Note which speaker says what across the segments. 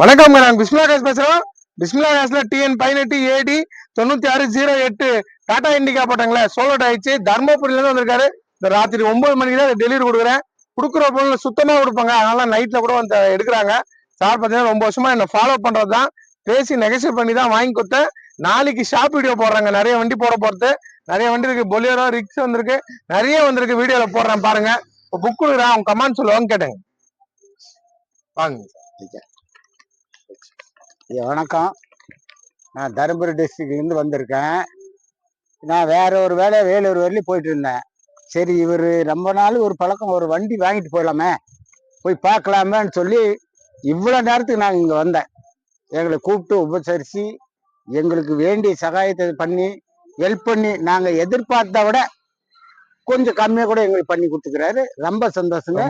Speaker 1: வணக்கம் நான் பிஸ்மிலா காஸ் பேசுறோம். பிஸ்மிலா காஸ்ல டிஎன் பதினெட்டு ஏடி தொண்ணூத்தி ஆறு ஜீரோ எட்டு. டாடா இண்டிகா போட்டாங்களே சோலோட் ஆயிடுச்சு. தர்மபுரியில இருந்து வந்திருக்காரு. இந்த ராத்திரி ஒன்பது மணிக்கு தான் டெலிவரி கொடுக்குறேன். கொடுக்குற பொருள் சுத்தமா கொடுப்பாங்க. அதனால நைட்ல கூட வந்து எடுக்கிறாங்க. சார் பார்த்தீங்கன்னா ரொம்ப வருஷமா என்ன ஃபாலோ பண்றது தான் பேசி நெகசியேட் பண்ணி தான் வாங்கி கொடுத்தேன். நாளைக்கு ஷாப் வீடியோ போடுறாங்க. நிறைய வண்டி போட போறது. நிறைய வண்டி இருக்கு. பொலியரோ ரிக்ஸ் வந்திருக்கு. நிறைய வந்திருக்கு வீடியோல போடுறேன் பாருங்க. இப்போ புக் கொடுக்குறேன். அவங்க கமெண்ட் சொல்லுவாங்க கேட்டேங்க வாங்க.
Speaker 2: சார் வணக்கம். நான் தருமபுரி டிஸ்ட்ரிக்ட்லேருந்து வந்திருக்கேன். நான் வேற ஒரு வேலையை வேலூர் வரலையும் போயிட்டு இருந்தேன். சரி இவர் ரொம்ப நாள் ஒரு பழக்கம் ஒரு வண்டி வாங்கிட்டு போயிடலாமே போய் பார்க்கலாமேன்னு சொல்லி இவ்வளோ நேரத்துக்கு நாங்கள் இங்கே வந்தேன். எங்களை கூப்பிட்டு உபசரித்து எங்களுக்கு வேண்டிய சகாயத்தை பண்ணி ஹெல்ப் பண்ணி நாங்கள் எதிர்பார்த்த விட கொஞ்சம் கம்மியாக கூட எங்களுக்கு பண்ணி கொடுத்துக்கிறாரு. ரொம்ப சந்தோஷங்க.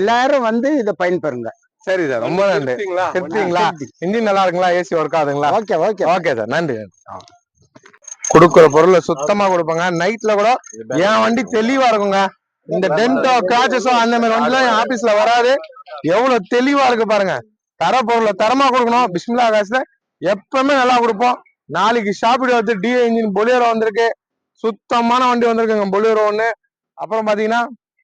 Speaker 2: எல்லாரும் வந்து இதை பயன்பெறுங்க.
Speaker 1: சரி சார் ரொம்ப நன்றி. திருப்திங்களா? இன்ஜின் நல்லா இருக்குங்களா? AC work ஆகுதுங்களா?
Speaker 2: Okay okay.
Speaker 1: Okay sir நன்றி. கொடுக்குற பொருளை சுத்தமா கொடுப்பாங்க. நைட்ல கூட என் வண்டி தெளிவா இருக்குங்க. இந்த டென்டோ கிராச்சஸோ அந்த மாதிரி வண்டிலாம் என் ஆபீஸ்ல வராது. எவ்வளவு தெளிவா இருக்கு பாருங்க. தர பொருளை தரமா கொடுக்கணும். பிஸ்மிலா காசுல எப்பவுமே நல்லா கொடுப்போம். நாளைக்கு ஷாப்பிடு வந்து டிஏ இன்ஜின் பொலியரோ வந்திருக்கு. சுத்தமான வண்டி வந்திருக்குங்க பொலியரோ ஒண்ணு. அப்புறம் பாத்தீங்கன்னா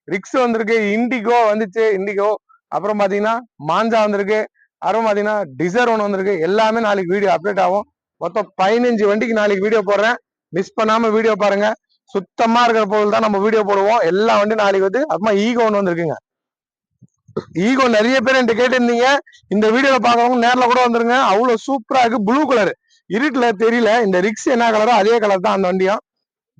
Speaker 1: ரிக்ஸ் வந்திருக்கு இண்டிகோ வந்துச்சு இண்டிகோ அப்புறம் பாத்தீங்கன்னா மாஞ்சா வந்திருக்கு. அப்புறம் பாத்தீங்கன்னா டிசர் ஒன்று வந்திருக்கு. எல்லாமே நாளைக்கு வீடியோ அப்டேட் ஆகும். மொத்தம் பதினஞ்சு வண்டிக்கு நாளைக்கு வீடியோ போடுறேன். மிஸ் பண்ணாம வீடியோ பாருங்க. சுத்தமா இருக்கிற பொருள் தான் நம்ம வீடியோ போடுவோம். எல்லா வண்டியும் நாளைக்கு வந்து அப்புறமா ஈகோ ஒன்று வந்திருக்குங்க. ஈகோ நிறைய பேர் என்கிட்ட கேட்டிருந்தீங்க. இந்த வீடியோல பாக்குறவங்க நேரில் கூட வந்துருங்க. அவ்வளவு சூப்பரா இருக்கு. ப்ளூ கலர் இருட்டுல தெரியல. இந்த ரிக்ஸ் என்ன கலரோ அதே கலர் தான் அந்த வண்டியும்.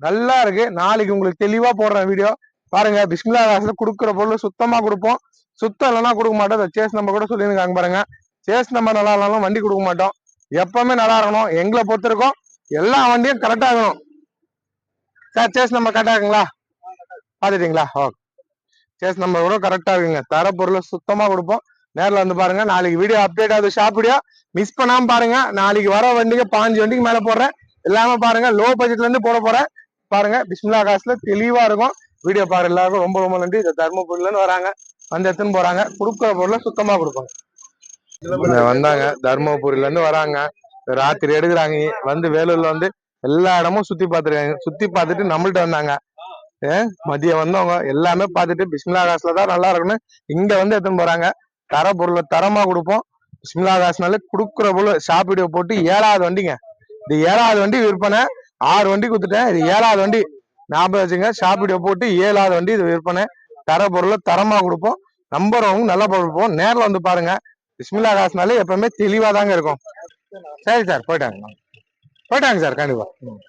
Speaker 1: நல்லா இருக்கு. நாளைக்கு உங்களுக்கு தெளிவா போடுறேன் வீடியோ பாருங்க. பிஸ்மிலா காசுல கொடுக்குற பொருள் சுத்தமா கொடுப்போம். சுத்தம் இல்லைன்னா கொடுக்க மாட்டோம். சேஸ் நம்பர் கூட சொல்லியிருக்காங்க பாருங்க. சேஸ் நம்பர் நல்லா இல்லைனாலும் வண்டி கொடுக்க மாட்டோம். எப்பவுமே நல்லா இருக்கணும். எங்களை பொறுத்திருக்கோம் எல்லா வண்டியும் கரெக்டா இருக்கணும். சார் சேஸ் நம்பர் கரெக்டா இருக்குங்களா? பாத்துட்டீங்களா ஓகே சேஸ் நம்பர் கூட கரெக்டா இருக்குங்க. தர பொருளை சுத்தமா கொடுப்போம். நேரில் வந்து பாருங்க. நாளைக்கு வீடியோ அப்டேட் ஆகுது ஷாப் வீடியோ மிஸ் பண்ணாம பாருங்க. நாளைக்கு வர வண்டிக்கு பாஞ்சு வண்டிக்கு மேல போடுறேன். எல்லாமே பாருங்க லோ பட்ஜெட்ல இருந்து போட போறேன். பாருங்க பிஸ்மிலா காசுல தெளிவா இருக்கும். வீடியோ பாரு எல்லாருக்கும் ரொம்ப ரொம்ப நன்றி. இந்த தர்மபுரில இருந்து வராங்க. வந்து எடுத்துன்னு போறாங்க. கொடுக்குற பொருளை சுத்தமா கொடுப்பாங்க. வந்தாங்க. தர்மபுரில இருந்து வராங்க. ராத்திரி எடுக்கிறாங்க. வந்து வேலூர்ல வந்து எல்லா இடமும் சுத்தி பார்த்துருக்காங்க. சுத்தி பார்த்துட்டு நம்மள்ட்ட வந்தாங்க. மதியம் வந்தவங்க எல்லாமே பார்த்துட்டு பிஸ்மிலா காசுல தான் நல்லா இருக்குன்னு இங்க வந்து எடுத்துன்னு போறாங்க. தர பொருளை தரமா கொடுப்போம். பிஸ்மிலா காசுனால கொடுக்குற பொருள் ஷாப் வீடியோ போட்டு ஏழாவது வண்டிங்க. இது ஏழாவது வண்டி விற்பனை. ஆறு வண்டி கொடுத்துட்டேன். இது ஏழாவது வண்டி. ஞாபகம் வச்சுங்க ஷாப் வீடியோ போட்டு ஏழாவது வண்டி இது விற்பனை. தர பொருளை தரமாக கொடுப்போம். நம்புறவங்க நல்லா கொடுப்போம் நேரில் வந்து பாருங்க. பிஸ்மில்லா காசுனாலே எப்பவுமே தெளிவாக தாங்க இருக்கும். சரி சார் போயிட்டாங்க. போயிட்டாங்க சார் கண்டிப்பா. ம்.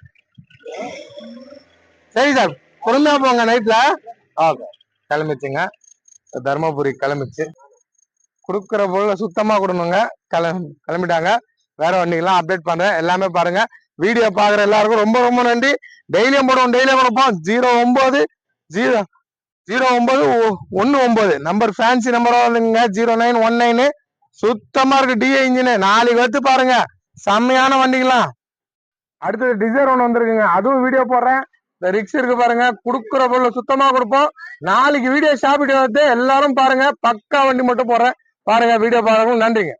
Speaker 1: சரி சார் பொறுமையா போங்க நைட்ல ஓகே கிளம்பிச்சுங்க. தர்மபுரி கிளம்பிச்சு. கொடுக்குற பொருளை சுத்தமா கொடுணுங்க கிளம்பி கிளம்பிட்டாங்க. வேற வண்டிகள்லாம் அப்டேட் பண்றேன். எல்லாமே பாருங்க. வீடியோ பாக்குற எல்லாருக்கும் ரொம்ப ரொம்ப நன்றி. டெய்லியும் போடுவோம் டெய்லியும் கொடுப்போம் ஜீரோ ஒன்பது ஜீரோ ஜீரோ ஒன்பது ஒன்று ஒன்பது. நம்பர் ஃபேன்சி நம்பரோ வந்துங்க ஜீரோ நைன் ஒன் நைனு. சுத்தமாக இருக்குது டிஏ இன்ஜினு நாளைக்கு வச்சு பாருங்க. செம்மையான வண்டிங்களாம் அடுத்தது டிசைர் ஒன்று வந்திருக்குங்க. அதுவும் வீடியோ போடுறேன். இந்த ரிக்ஸ் இருக்கு பாருங்க. கொடுக்குற பொருள் சுத்தமாக கொடுப்போம். நாளைக்கு வீடியோ ஷாப் வந்து எல்லாரும் பாருங்க. பக்கா வண்டி மட்டும் போடுறேன். பாருங்க வீடியோ பாருங்க நன்றிங்க.